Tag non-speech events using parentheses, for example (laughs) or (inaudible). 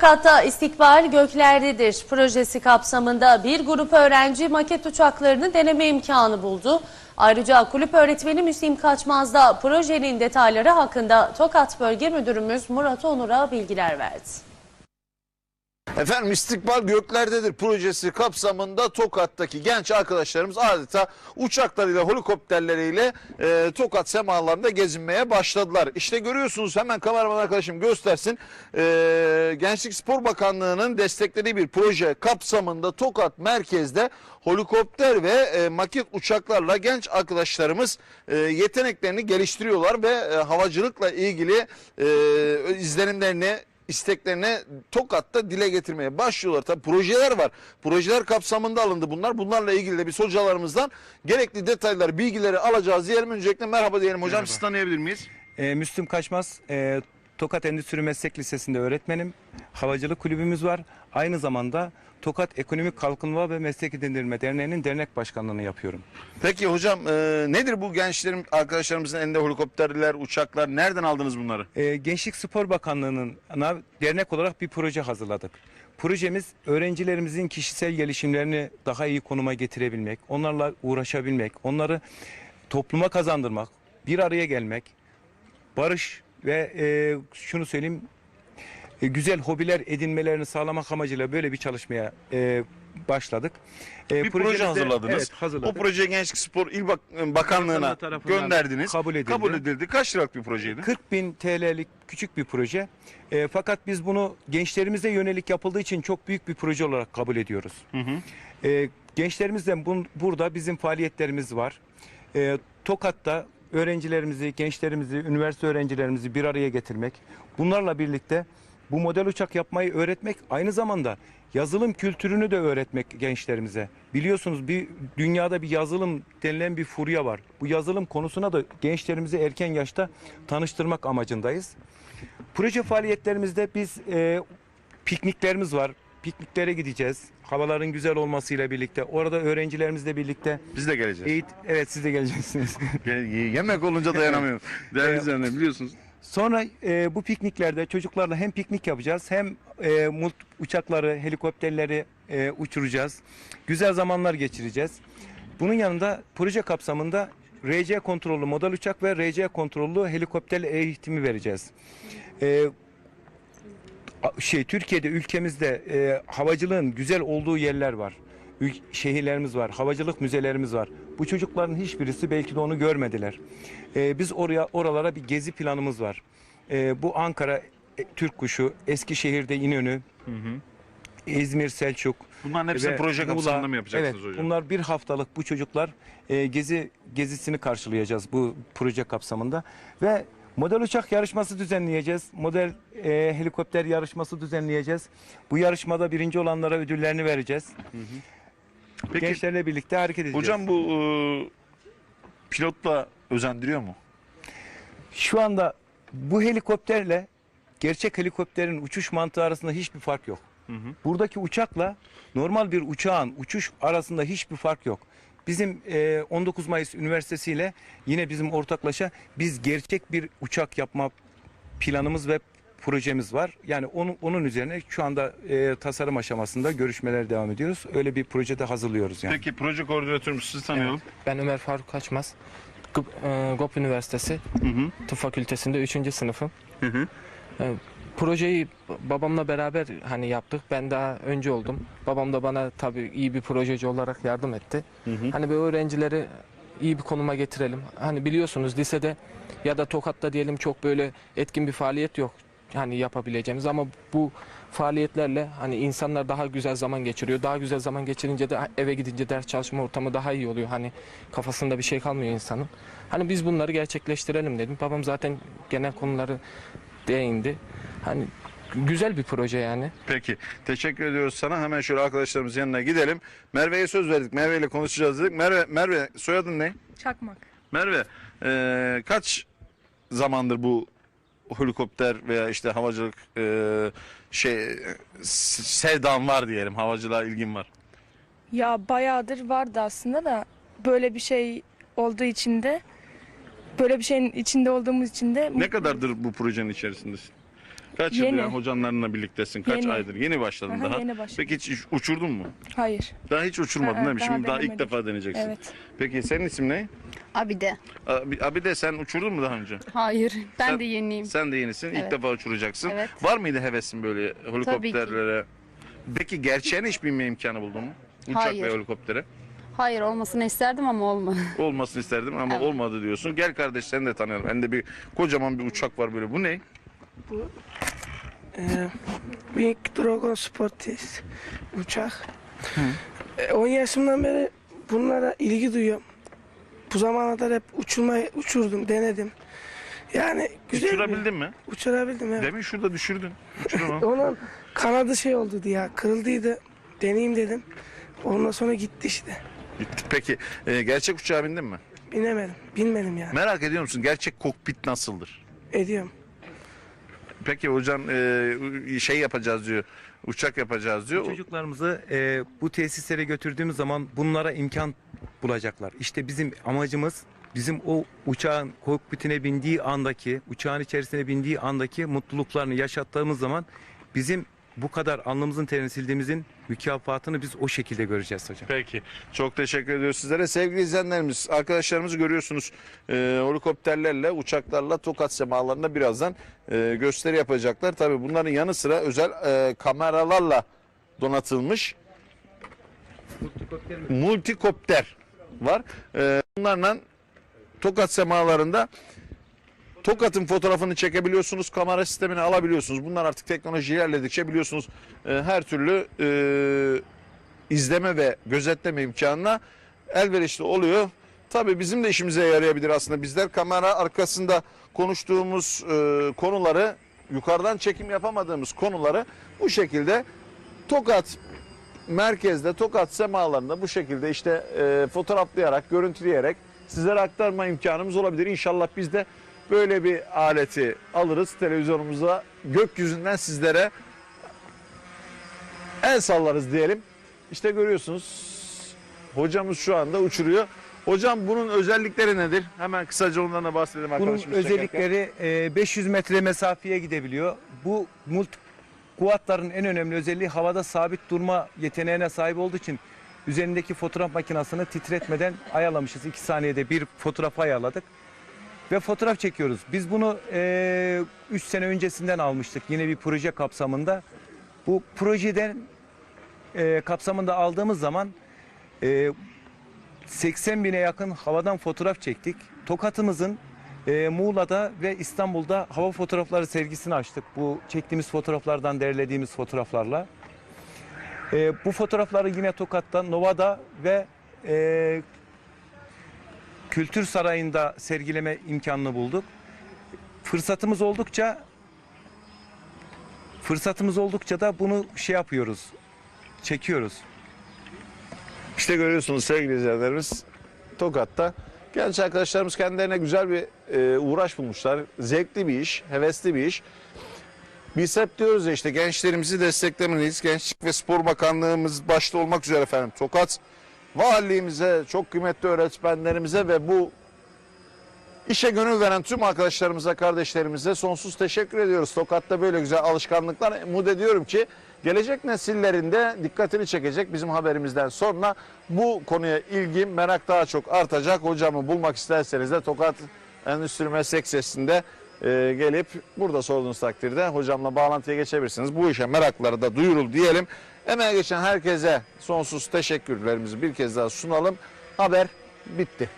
Katta istikbal göklerdedir. Projesi kapsamında bir grup öğrenci maket uçaklarını deneme imkanı buldu. Ayrıca kulüp öğretmeni Müslim Kaçmaz da projenin detayları hakkında Tokat Bölge Müdürümüz Murat Onur'a bilgiler verdi. Efendim istikbal göklerdedir projesi kapsamında Tokat'taki genç arkadaşlarımız adeta uçaklarıyla helikopterleriyle e, Tokat semalarında gezinmeye başladılar. İşte görüyorsunuz hemen kameraman arkadaşım göstersin. E, Gençlik Spor Bakanlığı'nın desteklediği bir proje kapsamında Tokat merkezde helikopter ve e, maket uçaklarla genç arkadaşlarımız e, yeteneklerini geliştiriyorlar ve e, havacılıkla ilgili e, izlenimlerini isteklerini Tokat'ta dile getirmeye başlıyorlar. Tabi projeler var. Projeler kapsamında alındı bunlar. Bunlarla ilgili de biz hocalarımızdan gerekli detayları, bilgileri alacağız diyelim. Öncelikle merhaba diyelim hocam. Merhaba. Siz tanıyabilir miyiz? E, Müslüm Kaçmaz, e, Tokat Endüstri Meslek Lisesi'nde öğretmenim. Havacılık kulübümüz var. Aynı zamanda Tokat Ekonomik Kalkınma ve Meslek Edindirme Derneği'nin dernek başkanlığını yapıyorum. Peki hocam e, nedir bu gençlerin, arkadaşlarımızın elinde helikopterler, uçaklar? Nereden aldınız bunları? E, Gençlik Spor Bakanlığı'nın dernek olarak bir proje hazırladık. Projemiz öğrencilerimizin kişisel gelişimlerini daha iyi konuma getirebilmek, onlarla uğraşabilmek, onları topluma kazandırmak, bir araya gelmek, barış ve e, şunu söyleyeyim güzel hobiler edinmelerini sağlamak amacıyla böyle bir çalışmaya e, başladık. E, Bir proje hazırladınız. Evet, hazırladık. O proje Gençlik Spor İl Bak- Bakanlığı'na Bakanlığı tarafından gönderdiniz. kabul edildi. Kabul edildi. Kaç liralık bir projeydi? 40 bin TL'lik küçük bir proje. E, fakat biz bunu gençlerimize yönelik yapıldığı için çok büyük bir proje olarak kabul ediyoruz. E, gençlerimizden bun- burada bizim faaliyetlerimiz var. E, Tokat'ta öğrencilerimizi, gençlerimizi, üniversite öğrencilerimizi bir araya getirmek. Bunlarla birlikte bu model uçak yapmayı öğretmek aynı zamanda yazılım kültürünü de öğretmek gençlerimize. Biliyorsunuz bir dünyada bir yazılım denilen bir furya var. Bu yazılım konusuna da gençlerimizi erken yaşta tanıştırmak amacındayız. Proje faaliyetlerimizde biz e, pikniklerimiz var. Pikniklere gideceğiz. Havaların güzel olmasıyla birlikte. Orada öğrencilerimizle birlikte Biz de geleceğiz. eğit evet siz de geleceksiniz. Ye- Yemek olunca (laughs) dayanamıyorum. Değerli izleyenler biliyorsunuz. Sonra e, bu pikniklerde çocuklarla hem piknik yapacağız hem e, mult- uçakları, helikopterleri e, uçuracağız. Güzel zamanlar geçireceğiz. Bunun yanında proje kapsamında RC kontrollü model uçak ve RC kontrollü helikopter eğitimi vereceğiz. E, şey Türkiye'de ülkemizde e, havacılığın güzel olduğu yerler var. Şehirlerimiz var, havacılık müzelerimiz var. Bu çocukların hiçbirisi belki de onu görmediler. E, biz oraya oralara bir gezi planımız var. E, bu Ankara e, Türk Kuşu, Eskişehir'de İnönü, İzmir Selçuk. Bunların hepsini proje kapsamında mı yapacaksınız evet, hocam? Bunlar bir haftalık bu çocuklar e, gezi gezisini karşılayacağız bu proje kapsamında ve model uçak yarışması düzenleyeceğiz. Model e, helikopter yarışması düzenleyeceğiz. Bu yarışmada birinci olanlara ödüllerini vereceğiz. Peki Gençlerle birlikte hareket edeceğiz. hocam bu e, pilotla özendiriyor mu? Şu anda bu helikopterle gerçek helikopterin uçuş mantığı arasında hiçbir fark yok. Buradaki uçakla normal bir uçağın uçuş arasında hiçbir fark yok. Bizim e, 19 Mayıs Üniversitesi ile yine bizim ortaklaşa biz gerçek bir uçak yapma planımız ve projemiz var. Yani onun, onun üzerine şu anda e, tasarım aşamasında görüşmeler devam ediyoruz. Öyle bir projede hazırlıyoruz yani. Peki proje koordinatörümüz sizi tanıyalım. Ben Ömer Faruk Kaçmaz. GOP, e, GOP Üniversitesi Tıp Fakültesi'nde 3. sınıfım. hı. E, projeyi babamla beraber hani yaptık. Ben daha önce oldum. Babam da bana tabii iyi bir projeci olarak yardım etti. Hani böyle öğrencileri iyi bir konuma getirelim. Hani biliyorsunuz lisede ya da Tokat'ta diyelim çok böyle etkin bir faaliyet yok. Hani yapabileceğimiz ama bu faaliyetlerle hani insanlar daha güzel zaman geçiriyor. Daha güzel zaman geçirince de eve gidince ders çalışma ortamı daha iyi oluyor. Hani kafasında bir şey kalmıyor insanın. Hani biz bunları gerçekleştirelim dedim. Babam zaten genel konuları değindi. Hani güzel bir proje yani. Peki teşekkür ediyoruz sana. Hemen şöyle arkadaşlarımızın yanına gidelim. Merve'ye söz verdik. Merve ile konuşacağız dedik. Merve, Merve soyadın ne? Çakmak. Merve e, kaç zamandır bu helikopter veya işte havacılık e, şey sevdan var diyelim. Havacılığa ilgin var. Ya bayağıdır vardı aslında da böyle bir şey olduğu için de böyle bir şeyin içinde olduğumuz için de Ne kadardır bu projenin içerisindesin? Kaç Yeni. yıldır yani hocanlarınla birliktesin? Kaç Yeni. aydır? Yeni başladın Aha, daha. yeni başladım. Peki hiç uçurdun mu? Hayır. Daha hiç uçurmadın Aa, değil mi? daha Şimdi daha ilk defa deneyeceksin. Evet. Peki senin isim ne? Abi de. Abi, abi de sen uçurdun mu daha önce? Hayır. Ben Sen- de yeniyim. Sen de yenisin. İlk Evet. defa uçuracaksın. Evet. Var mıydı hevesin böyle helikopterlere? Peki gerçeğine hiç binme imkanı buldun mu? Uçak Hayır. ve helikoptere. Hayır olmasını isterdim ama olmadı. (laughs) Olmasını isterdim ama Evet. olmadı diyorsun. Gel kardeş seni de tanıyalım. Bende bir kocaman bir uçak var böyle. Bu ne? Ee, Büyük Dragon Sportis uçak. Ee, 10 yaşımdan beri bunlara ilgi duyuyorum. Bu zamana kadar hep uçurmayı uçurdum, denedim. Yani güzel Uçurabildin mi? Uçurabildim evet. Demin şurada düşürdün. Uçuramam. (laughs) Onun kanadı şey oldu ya, kırıldıydı. Deneyeyim dedim. Ondan sonra gitti işte. Gitti. Peki e, gerçek uçağa bindin mi? Binemedim, bilmedim yani. Merak ediyor musun gerçek kokpit nasıldır? Ediyorum. Peki hocam e, şey yapacağız diyor. Uçak yapacağız diyor. Çocuklarımızı e, bu tesislere götürdüğümüz zaman bunlara imkan bulacaklar. İşte bizim amacımız bizim o uçağın kokpitine bindiği andaki, uçağın içerisine bindiği andaki mutluluklarını yaşattığımız zaman bizim bu kadar alnımızın terini sildiğimizin mükafatını biz o şekilde göreceğiz hocam. Peki. Çok teşekkür ediyoruz sizlere. Sevgili izleyenlerimiz, arkadaşlarımızı görüyorsunuz. Ee, helikopterlerle, uçaklarla Tokat semalarında birazdan e, gösteri yapacaklar. Tabii bunların yanı sıra özel e, kameralarla donatılmış multikopter var. Ee, bunlarla Tokat semalarında Tokat'ın fotoğrafını çekebiliyorsunuz, kamera sistemini alabiliyorsunuz. Bunlar artık teknoloji ilerledikçe biliyorsunuz e, her türlü e, izleme ve gözetleme imkanına elverişli oluyor. Tabii bizim de işimize yarayabilir aslında. Bizler kamera arkasında konuştuğumuz e, konuları, yukarıdan çekim yapamadığımız konuları bu şekilde Tokat merkezde, Tokat semalarında bu şekilde işte e, fotoğraflayarak, görüntüleyerek sizlere aktarma imkanımız olabilir. İnşallah biz de böyle bir aleti alırız televizyonumuza gökyüzünden sizlere el sallarız diyelim. İşte görüyorsunuz hocamız şu anda uçuruyor. Hocam bunun özellikleri nedir? Hemen kısaca ondan da bahsedelim Bunun arkadaşımız çekerken. özellikleri e, 500 metre mesafeye gidebiliyor. Bu multi kuatların en önemli özelliği havada sabit durma yeteneğine sahip olduğu için üzerindeki fotoğraf makinesini titretmeden ayarlamışız. 2 saniyede bir fotoğraf ayarladık ve fotoğraf çekiyoruz. Biz bunu 3 sene öncesinden almıştık yine bir proje kapsamında. Bu projeden e, kapsamında aldığımız zaman e, 80 bine yakın havadan fotoğraf çektik. Tokat'ımızın e, Muğla'da ve İstanbul'da hava fotoğrafları sergisini açtık. Bu çektiğimiz fotoğraflardan derlediğimiz fotoğraflarla. E, bu fotoğrafları yine Tokat'ta, Nova'da ve e, Kültür Sarayı'nda sergileme imkanını bulduk. Fırsatımız oldukça fırsatımız oldukça da bunu şey yapıyoruz. Çekiyoruz. İşte görüyorsunuz sevgili izleyenlerimiz Tokat'ta genç arkadaşlarımız kendilerine güzel bir e, uğraş bulmuşlar. Zevkli bir iş, hevesli bir iş. Biz hep diyoruz ya işte gençlerimizi desteklemeliyiz. Gençlik ve Spor Bakanlığımız başta olmak üzere efendim Tokat valiliğimize, çok kıymetli öğretmenlerimize ve bu işe gönül veren tüm arkadaşlarımıza, kardeşlerimize sonsuz teşekkür ediyoruz. Tokat'ta böyle güzel alışkanlıklar umut ediyorum ki gelecek nesillerin de dikkatini çekecek bizim haberimizden sonra bu konuya ilgi, merak daha çok artacak. Hocamı bulmak isterseniz de Tokat Endüstri Meslek Sesi'nde e, gelip burada sorduğunuz takdirde hocamla bağlantıya geçebilirsiniz. Bu işe merakları da duyurul diyelim. Emeğe geçen herkese sonsuz teşekkürlerimizi bir kez daha sunalım. Haber bitti.